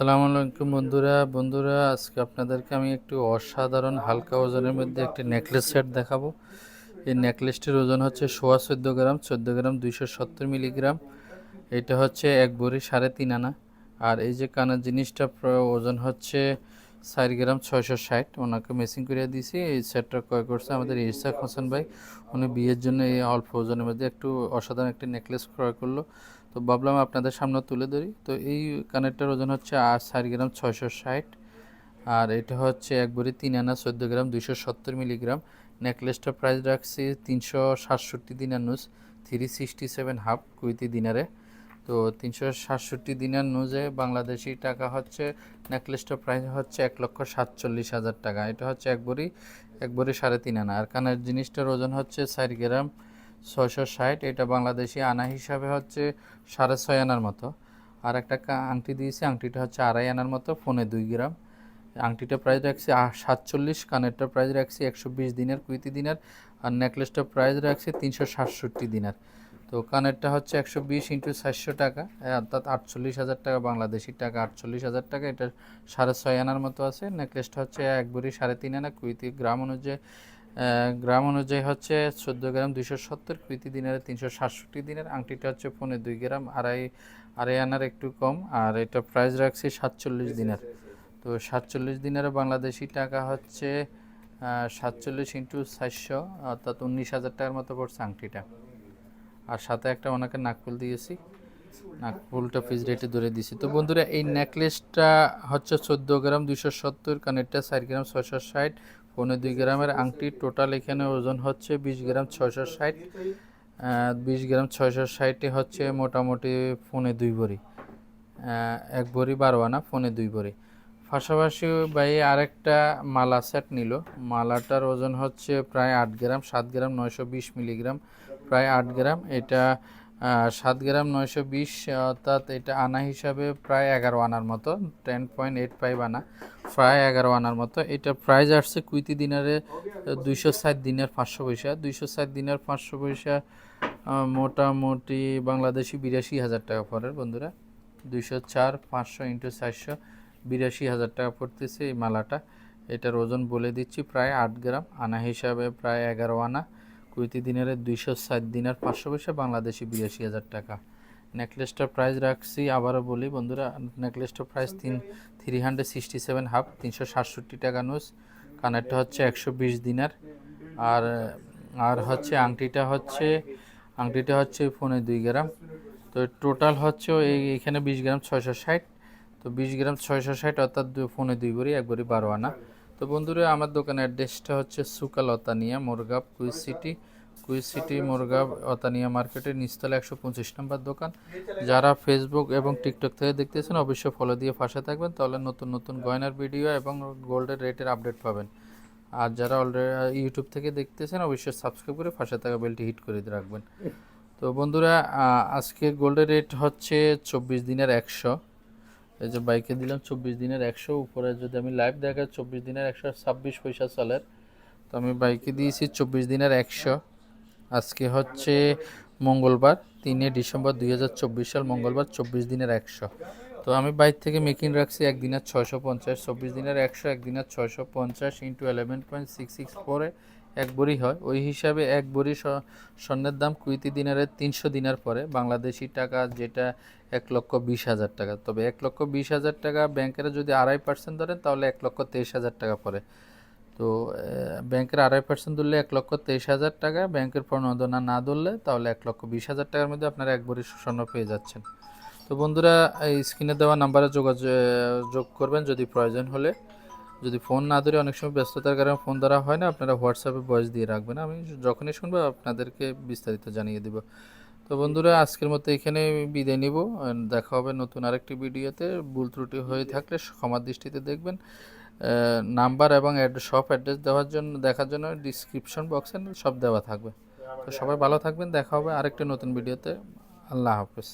আসসালামু আলাইকুম বন্ধুরা। বন্ধুরা, আজকে আপনাদেরকে আমি একটু অসাধারণ হালকা ওজনের মধ্যে একটি নেকলেস সেট দেখাবো। এই নেকলেসটির ওজন হচ্ছে সোয়া চোদ্দ গ্রাম চোদ্দ গ্রাম দুইশো সত্তর মিলিগ্রাম। এটা হচ্ছে এক ভরি সাড়ে তিন আনা। আর এই যে কানের জিনিসটা ওজন হচ্ছে চার গ্রাম ছয়শো ষাট। ওনাকে মেসিং করে দিয়েছি। এই সেটটা ক্রয় করছে আমাদের ইরশাক হোসেন ভাই। উনি বিয়ের জন্য এই অল্প ওজনের মধ্যে একটু অসাধারণ একটি নেকলেস ক্রয় করল। তো ভাবলাম আপনাদের সামনে তুলে ধরি। তো এই কানেরটার ওজন হচ্ছে আর চার গ্রাম ছয়শো ষাট। আর এটা হচ্ছে এক ভরি তিন আনা চোদ্দ গ্রাম দুইশো সত্তর মিলিগ্রাম। নেকলেসটার প্রাইস রাখছি তিনশো সাতষট্টি dinar নুস three sixty seven half Kuwaiti দিনারে। তো তিনশো সাতষট্টি দিনের নুজে বাংলাদেশি টাকা হচ্ছে নেকলেসটার প্রাইস হচ্ছে এক লক্ষ সাতচল্লিশ হাজার টাকা। এটা হচ্ছে এক ভরি এক ভরি সাড়ে তিন আনা। আর কানের জিনিসটার ওজন হচ্ছে চার গ্রাম ছয়শো ষাট। এটা বাংলাদেশি আনা হিসাবে হচ্ছে সাড়ে ছয় আনার মতো। আর একটা আংটি দিয়েছি, আংটিটা হচ্ছে আড়াই আনার মতো, ফোনে দুই গ্রাম। আংটিটা প্রাইস রাখছি সাতচল্লিশ, কানেরটার প্রাইস রাখছি একশো বিশ দিনের, কুইতি দিনের। আর নেকলেসটার প্রাইস রাখছি তিনশো সাতষট্টি দিনার। তো কানেরটা হচ্ছে একশো বিশ ইন্টু চারশো টাকা অর্থাৎ আটচল্লিশ হাজার টাকা বাংলাদেশি টাকা, আটচল্লিশ হাজার টাকা এটা সাড়ে ছয় আনার মতো আছে। নেকলেসটা হচ্ছে এক ভরি সাড়ে তিন আনা, কুইতি গ্রাম অনুযায়ী গ্রাম অনুযায়ী হচ্ছে চোদ্দ গ্রাম দুইশো সত্তর, কুইতি দিনের তিনশো সাতষট্টি দিনের, আংটিটা হচ্ছে পনেরো দুই গ্রাম, আড়াই আড়াই আনার একটু কম, আর এটা প্রাইস রাখছি সাতচল্লিশ দিনের। তো সাতচল্লিশ দিনের বাংলাদেশি টাকা হচ্ছে সাতচল্লিশ ইন্টু চারশো, অর্থাৎ উনিশ হাজার টাকার মতো পড়ছে আংটিটা। আর সাথে একটা ওনাকে নাকফুল দিয়েছি। নাকফুলটা ফিজ রেটে ধরে দিয়েছি। তো বন্ধুরা, এই নেকলেসটা হচ্ছে চোদ্দ গ্রাম, দুইশো সত্তর, কানেরটা চার গ্রাম, ছয়শো ষাট পনেরো দুই গ্রামের আংটি। টোটাল এখানে ওজন হচ্ছে বিশ গ্রাম, ছয়শো ষাট বিশ গ্রাম, ছয়শো ষাটে হচ্ছে মোটামুটি ফোনে দুই ভরি। এক ভরি বারো আনা ফোনে দুই ভরি। পাশাপাশি ভাই আরেকটা মালা সেট নিল। মালাটার ওজন হচ্ছে প্রায় আট গ্রাম, সাত গ্রাম, নয়শো বিশ মিলিগ্রাম। প্রায় আট গ্রাম, এটা সাত গ্রাম নয়শো বিশ, অর্থাৎ এটা আনা হিসাবে প্রায় এগারো আনার মতো টেন পয়েন্ট এইট ফাইভ আনা, প্রায় এগারো আনার মতো। এটা প্রাইস আসছে কুইতি দিনারে দুইশো ষাট দিনের পাঁচশো পয়সা। দুইশো ষাট দিনের পাঁচশো পয়সা মোটামুটি বাংলাদেশি বিরাশি হাজার টাকা পড়ে বন্ধুরা। দুইশো চার, পাঁচশো ইন্টু চারশো, বিরাশি হাজার টাকা পড়তেছে এই মালাটা। এটার ওজন বলে দিচ্ছি, প্রায় আট গ্রাম, আনা হিসাবে প্রায় এগারো আনা। কুইতি দিনের দুইশো ষাট দিনের পাঁচশো পয়সা বাংলাদেশি বিরাশি হাজার টাকা। নেকলেসটার প্রাইস রাখছি, আবারও বলি বন্ধুরা, নেকলেসটার প্রাইস তিন three hundred sixty seven half তিনশো সাতষট্টি টাকা নোস কানেরটা হচ্ছে একশো বিশ দিনার। আর আর হচ্ছে আংটিটা হচ্ছে আংটিটা হচ্ছে ফোনে দুই গ্রাম। তো টোটাল হচ্ছে এখানে বিশ গ্রাম ছয়শো ষাট। তো বিশ গ্রাম ছয়শো ষাট অর্থাৎ ফোনে দুই ভরি, এক ভরি বারো আনা। তো বন্ধুরা, আমার দোকানের অ্যাড্রেসটা হচ্ছে Souq al Wataniya Mirqab, Kuwait City. Kuwait City Mirqab Wataniya মার্কেটের নিচতলা একশো পঁচিশ নম্বর দোকান। যারা ফেসবুক এবং টিকটক থেকে দেখতেছেন, অবশ্যই ফলো দিয়ে পাশে থাকবেন, তাহলে নতুন নতুন গয়নার ভিডিও এবং গোল্ডের রেটের আপডেট পাবেন। আর যারা অলরেডি ইউটিউব থেকে দেখতেছেন, অবশ্যই সাবস্ক্রাইব করে পাশে থাকা বেলটি হিট করে রাখবেন। তো বন্ধুরা আজকে গোল্ডের রেট হচ্ছে চব্বিশ দিনের একশো। এই যে বাইকে দিলাম চব্বিশ দিনের একশো, উপরে যদি আমি লাইভ দেখা চব্বিশ দিনের একশো ছাব্বিশ পয়সা সালের তো আমি বাইকে দিয়েছি চব্বিশ দিনের একশো। আজকে হচ্ছে মঙ্গলবার, তিনে ডিসেম্বর দুই হাজার চব্বিশ সাল মঙ্গলবার, চব্বিশ দিনের একশো। তো আমি বাইক থেকে মেকিং রাখছি একদিনের ছয়শো পঞ্চাশ, চব্বিশ দিনের একশো একদিনের ছয়শো পঞ্চাশ into eleven point six six ফোরে এক বড়ি হয়। ওই হিসাবে এক বড়ি স্বর্ণের দাম কুইতি দিনারের তিনশো দিনার পরে, বাংলাদেশি টাকা যেটা এক লক্ষ বিশ হাজার টাকা। তবে এক লক্ষ বিশ হাজার টাকা ব্যাংকের যদি আড়াই পার্সেন্ট ধরেন, তাহলে এক লক্ষ তেইশ হাজার টাকা পড়ে। তো ব্যাংকের আড়াই পার্সেন্ট ধরলে এক লক্ষ তেইশ হাজার টাকা, ব্যাংকের প্রণোদনা না ধরলে তাহলে এক লক্ষ বিশ হাজার টাকার মধ্যে আপনারা এক ভরি স্বর্ণ পেয়ে যাচ্ছেন। তো বন্ধুরা, এই স্ক্রিনে দেওয়া নাম্বারে যোগাযোগ যোগ করবেন যদি প্রয়োজন হলে। যদি ফোন না ধরে অনেক সময় ব্যস্ততার কারণে ফোন ধরা হয় না, আপনারা হোয়াটসঅ্যাপে ভয়েস দিয়ে রাখবেন। আমি যখনই শুনব, আপনাদেরকে বিস্তারিত জানিয়ে দেব। তো বন্ধুরা, আজকের মতো এখানে বিদায় নিব। দেখা হবে নতুন আরেকটি ভিডিওতে। ভুল ত্রুটি হয়ে থাকলে ক্ষমার দৃষ্টিতে দেখবেন। নাম্বার এবং সব অ্যাড্রেস দেওয়ার জন্য, দেখার জন্য ডিসক্রিপশন বক্সে সব দেওয়া থাকবে। তো সবাই ভালো থাকবেন। দেখা হবে আরেকটি নতুন ভিডিওতে। আল্লাহ হাফেজ।